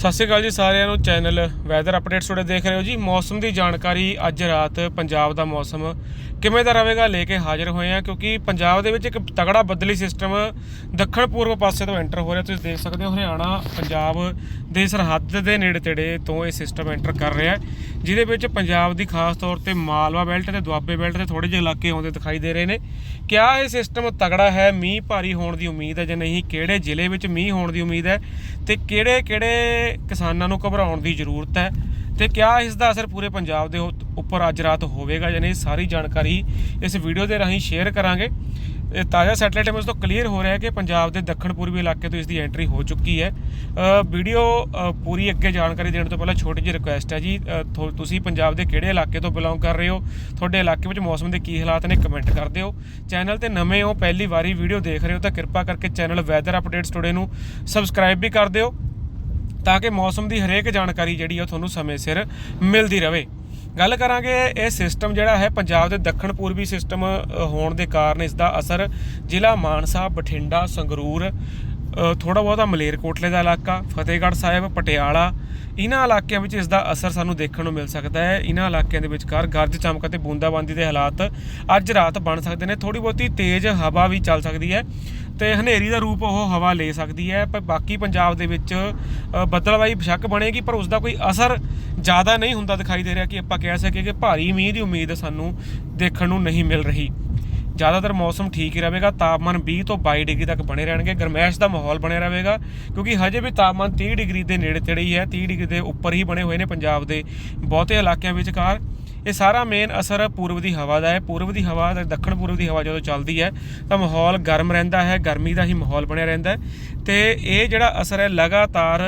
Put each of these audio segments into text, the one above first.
ਸਤਿ ਸ਼੍ਰੀ ਅਕਾਲ ਜੀ ਸਾਰਿਆਂ ਨੂੰ, ਚੈਨਲ ਵੈਦਰ ਅਪਡੇਟਸ ਤੁਹਾਡੇ ਦੇਖ ਰਹੇ ਹੋ ਜੀ। ਮੌਸਮ ਦੀ ਜਾਣਕਾਰੀ ਅੱਜ ਰਾਤ ਪੰਜਾਬ ਦਾ ਮੌਸਮ ਕਿਵੇਂ ਦਾ ਰਹੇਗਾ ਲੈ ਕੇ ਹਾਜ਼ਰ ਹੋਏ ਆ ਕਿਉਂਕਿ ਪੰਜਾਬ ਦੇ ਵਿੱਚ ਇੱਕ ਤਗੜਾ ਬੱਦਲੀ ਸਿਸਟਮ ਦੱਖਣ ਪੂਰਬ ਪਾਸੇ ਤੋਂ ਐਂਟਰ ਹੋ ਰਿਹਾ। ਤੁਸੀਂ ਦੇਖ ਸਕਦੇ ਹੋ, ਹਰਿਆਣਾ, ਪੰਜਾਬ ਦੇ ਸਰਹੱਦ ਦੇ ਨੇੜੇ ਤੇੜੇ ਤੋਂ ਇਹ ਸਿਸਟਮ ਐਂਟਰ ਕਰ ਰਿਹਾ ਜਿਹਦੇ ਵਿੱਚ ਪੰਜਾਬ ਦੀ ਖਾਸ ਤੌਰ ਤੇ ਮਾਲਵਾ ਬੈਲਟ ਤੇ ਦੁਆਬੇ ਬੈਲਟ ਤੇ ਥੋੜੇ ਜਿਹੇ ਇਲਾਕੇ ਆਉਂਦੇ ਦਿਖਾਈ ਦੇ ਰਹੇ ਨੇ। ਕਿਆ ਇਹ ਸਿਸਟਮ ਤਗੜਾ ਹੈ? ਮੀਂਹ ਭਾਰੀ ਹੋਣ ਦੀ ਉਮੀਦ ਹੈ ਜਾਂ ਨਹੀਂ? ਕਿਹੜੇ ਜ਼ਿਲ੍ਹੇ ਵਿੱਚ ਮੀਂਹ ਹੋਣ ਦੀ ਉਮੀਦ ਹੈ? ਤੇ ਕਿਹੜੇ ਕਿਹੜੇ ਕਿਸਾਨਾਂ ਨੂੰ ਘਬਰਾਉਣ ਦੀ ਜ਼ਰੂਰਤ ਹੈ? ਤੇ ਕਿਆ ਇਸ ਦਾ ਅਸਰ ਪੂਰੇ ਪੰਜਾਬ ਦੇ ਉ- ਉੱਪਰ ਅੱਜ ਰਾਤ ਹੋਵੇਗਾ ਜਾਂ ਨਹੀਂ? ਸਾਰੀ ਜਾਣਕਾਰੀ ਇਸ ਵੀਡੀਓ ਦੇ ਰਾਹੀਂ ਸ਼ੇਅਰ ਕਰਾਂਗੇ। ਇਹ ਤਾਜ਼ਾ ਸੈਟੇਲਾਈਟ ਇਮੇਜ ਤੋਂ ਕਲੀਅਰ ਹੋ ਰਿਹਾ ਹੈ ਕਿ ਪੰਜਾਬ ਦੇ ਦੱਖਣ ਪੂਰਬੀ ਇਲਾਕੇ ਤੋਂ ਇਸ ਦੀ ਐਂਟਰੀ ਹੋ ਚੁੱਕੀ ਹੈ। ਵੀਡੀਓ ਪੂਰੀ ਅੱਗੇ ਜਾਣਕਾਰੀ ਦੇਣ ਤੋਂ ਪਹਿਲਾਂ ਛੋਟੀ ਜਿਹੀ ਰਿਕੁਐਸਟ ਹੈ ਜੀ। ਥੋ- ਤੁਸੀਂ ਪੰਜਾਬ ਦੇ ਕਿਹੜੇ ਇਲਾਕੇ ਤੋਂ ਬਿਲੋਂਗ ਕਰ ਰਹੇ ਹੋ? ਤੁਹਾਡੇ ਇਲਾਕੇ ਵਿੱਚ ਮੌਸਮ ਦੇ ਕੀ ਹਾਲਾਤ ਨੇ ਕਮੈਂਟ ਕਰ ਦਿਓ। ਚੈਨਲ ਤੇ ਨਵੇਂ ਹੋ, ਪਹਿਲੀ ਵਾਰੀ ਵੀਡੀਓ ਦੇਖ ਰਹੇ ਹੋ ਤਾਂ ਕਿਰਪਾ ਕਰਕੇ ਚੈਨਲ ਵੈਦਰ ਅਪਡੇਟਸ ਟੁਡੇ ਨੂੰ ਸਬਸਕ੍ਰਾਈਬ ਵੀ ਕਰ ਦਿਓ ਤਾਂ ਕਿ ਮੌਸਮ ਦੀ ਹਰੇਕ ਜਾਣਕਾਰੀ ਜਿਹੜੀ ਆ ਉਹ ਤੁਹਾਨੂੰ ਸਮੇਂ ਸਿਰ ਮਿਲਦੀ ਰਹੇ। ਗੱਲ ਕਰਾਂਗੇ ਇਹ ਸਿਸਟਮ ਜਿਹੜਾ ਹੈ ਪੰਜਾਬ ਦੇ ਦੱਖਣ ਪੂਰਬੀ ਸਿਸਟਮ ਹੋਣ ਦੇ ਕਾਰਨ ਇਸ ਦਾ ਅਸਰ ਜ਼ਿਲ੍ਹਾ ਮਾਨਸਾ ਬਠਿੰਡਾ ਸੰਗਰੂਰ ਥੋੜਾ ਬਹੁਤਾ ਮਲੇਰਕੋਟਲੇ ਦਾ ਇਲਾਕਾ ਫਤਿਹਗੜ੍ਹ ਸਾਹਿਬ ਪਟਿਆਲਾ ਇਹਨਾਂ ਇਲਾਕਿਆਂ ਵਿੱਚ ਇਸ ਦਾ ਅਸਰ ਸਾਨੂੰ ਦੇਖਣ ਨੂੰ ਮਿਲ ਸਕਦਾ ਹੈ। ਇਹਨਾਂ ਇਲਾਕਿਆਂ ਦੇ ਵਿਚਕਾਰ ਗਰਜ ਚਮਕ ਅਤੇ ਬੂੰਦਾਬਾਂਦੀ ਦੇ ਹਾਲਾਤ ਅੱਜ ਰਾਤ ਬਣ ਸਕਦੇ ਨੇ। ਥੋੜੀ ਬਹੁਤੀ ਤੇਜ਼ ਹਵਾ ਵੀ ਚੱਲ ਸਕਦੀ ਹੈ ਤੇ ਹਨੇਰੀ ਦਾ ਰੂਪ ਉਹ ਹਵਾ ਲੈ ਸਕਦੀ ਹੈ ਪਰ ਬਾਕੀ ਪੰਜਾਬ ਦੇ ਵਿੱਚ ਅ, ਬੱਦਲਵਾਈ ਬਸ਼ੱਕ ਬਣੇਗੀ ਪਰ ਉਸ ਦਾ ਕੋਈ ਅਸਰ ਜ਼ਿਆਦਾ ਨਹੀਂ ਹੁੰਦਾ ਦਿਖਾਈ ਦੇ ਰਿਹਾ ਕਿ ਆਪਾਂ ਕਹਿ ਸਕੀਏ ਕਿ ਭਾਰੀ ਮੀਂਹ ਦੀ ਉਮੀਦ ਸਾਨੂੰ ਦੇਖਣ ਨੂੰ ਨਹੀਂ ਮਿਲ ਰਹੀ। ਜ਼ਿਆਦਾਤਰ ਮੌਸਮ ਠੀਕ ਹੀ ਰਹੇਗਾ, ਤਾਪਮਾਨ 20 ਤੋਂ 22 ਡਿਗਰੀ ਤੱਕ ਬਣੇ ਰਹਿਣਗੇ, ਗਰਮੈਸ਼ ਦਾ ਮਾਹੌਲ ਬਣਿਆ ਰਹੇਗਾ, ਕਿਉਂਕਿ ਹਜੇ ਵੀ ਤਾਪਮਾਨ 30 ਡਿਗਰੀ ਦੇ ਨੇੜੇ ਤੇੜੇ ਹੀ ਹੈ 30 ਡਿਗਰੀ ਦੇ ਉੱਪਰ ਹੀ ਬਣੇ ਹੋਏ ਨੇ ਪੰਜਾਬ ਦੇ ਬਹੁਤੇ ਇਲਾਕਿਆਂ ਵਿਚਕਾਰ। ਇਹ ਸਾਰਾ ਮੇਨ ਅਸਰ ਪੂਰਬ ਦੀ ਹਵਾ ਦਾ ਹੈ। ਪੂਰਬ ਦੀ ਹਵਾ ਤੇ ਦੱਖਣ ਪੂਰਬ ਦੀ ਹਵਾ ਜਦੋਂ ਚੱਲਦੀ ਹੈ, ਤਾਂ ਮਾਹੌਲ ਗਰਮ ਰਹਿੰਦਾ ਹੈ, ਗਰਮੀ ਦਾ ਹੀ ਮਾਹੌਲ ਬਣਿਆ ਰਹਿੰਦਾ ਹੈ। ਤੇ ਇਹ ਜਿਹੜਾ ਅਸਰ ਹੈ, ਲਗਾਤਾਰ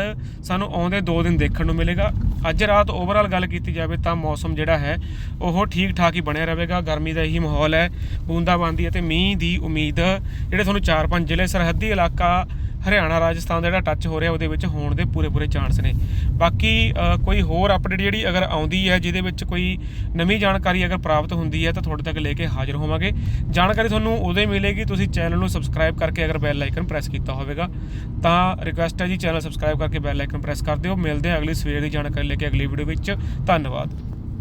ਸਾਨੂੰ ਆਉਂਦੇ 2 ਦਿਨ ਦੇਖਣ ਨੂੰ ਮਿਲੇਗਾ। ਅੱਜ ਰਾਤ ਓਵਰਆਲ ਗੱਲ ਕੀਤੀ ਜਾਵੇ ਤਾਂ ਮੌਸਮ ਜਿਹੜਾ ਹੈ, ਉਹ ਠੀਕ ਠਾਕ ਹੀ ਬਣਿਆ ਰਹੇਗਾ। ਗਰਮੀ ਦਾ ਹੀ ਮਾਹੌਲ ਹੈ, ਬੂੰਦਾਬਾਂਦੀ ਅਤੇ ਮੀਂਹ ਦੀ ਉਮੀਦ। ਜਿਹੜੇ ਤੁਹਾਨੂੰ 4-5 ਜ਼ਿਲ੍ਹੇ ਸਰਹੱਦੀ ਇਲਾਕਾ ਹਰਿਆਣਾ, ਰਾਜਸਥਾਨ ਦਾ ਜਿਹੜਾ ਟੱਚ ਹੋ ਰਿਹਾ, ਉਹਦੇ ਵਿੱਚ ਹੋਣ ਦੇ ਪੂਰੇ ਪੂਰੇ ਚਾਂਸ ਨੇ। ਬਾਕੀ ਕੋਈ ਹੋਰ ਅਪਡੇਟ ਜਿਹੜੀ ਅਗਰ ਆਉਂਦੀ ਹੈ, ਜਿਹਦੇ ਵਿੱਚ ਕੋਈ ਨਵੀਂ ਜਾਣਕਾਰੀ ਅਗਰ ਪ੍ਰਾਪਤ ਹੁੰਦੀ ਹੈ, ਤਾਂ ਤੁਹਾਡੇ ਤੱਕ ਲੈ ਕੇ ਹਾਜ਼ਰ ਹੋਵਾਂਗੇ। ਜਾਣਕਾਰੀ ਤੁਹਾਨੂੰ ਉਦੋਂ ਹੀ ਮਿਲੇਗੀ, ਤੁਸੀਂ ਚੈਨਲ ਨੂੰ ਸਬਸਕ੍ਰਾਈਬ ਕਰਕੇ ਅਗਰ ਬੈਲ ਆਈਕਨ ਪ੍ਰੈਸ ਕੀਤਾ ਹੋਵੇਗਾ। ਤਾਂ ਰਿਕੁਐਸਟ ਹੈ ਜੀ ਚੈਨਲ ਸਬਸਕ੍ਰਾਈਬ ਕਰਕੇ ਬੈਲ ਆਈਕਨ ਪ੍ਰੈਸ ਕਰ ਦਿਓ। ਮਿਲਦੇ ਹਾਂ ਅਗਲੀ ਸਵੇਰ ਦੀ ਜਾਣਕਾਰੀ ਲੈ ਕੇ ਅਗਲੀ ਵੀਡੀਓ ਵਿੱਚ। ਧੰਨਵਾਦ।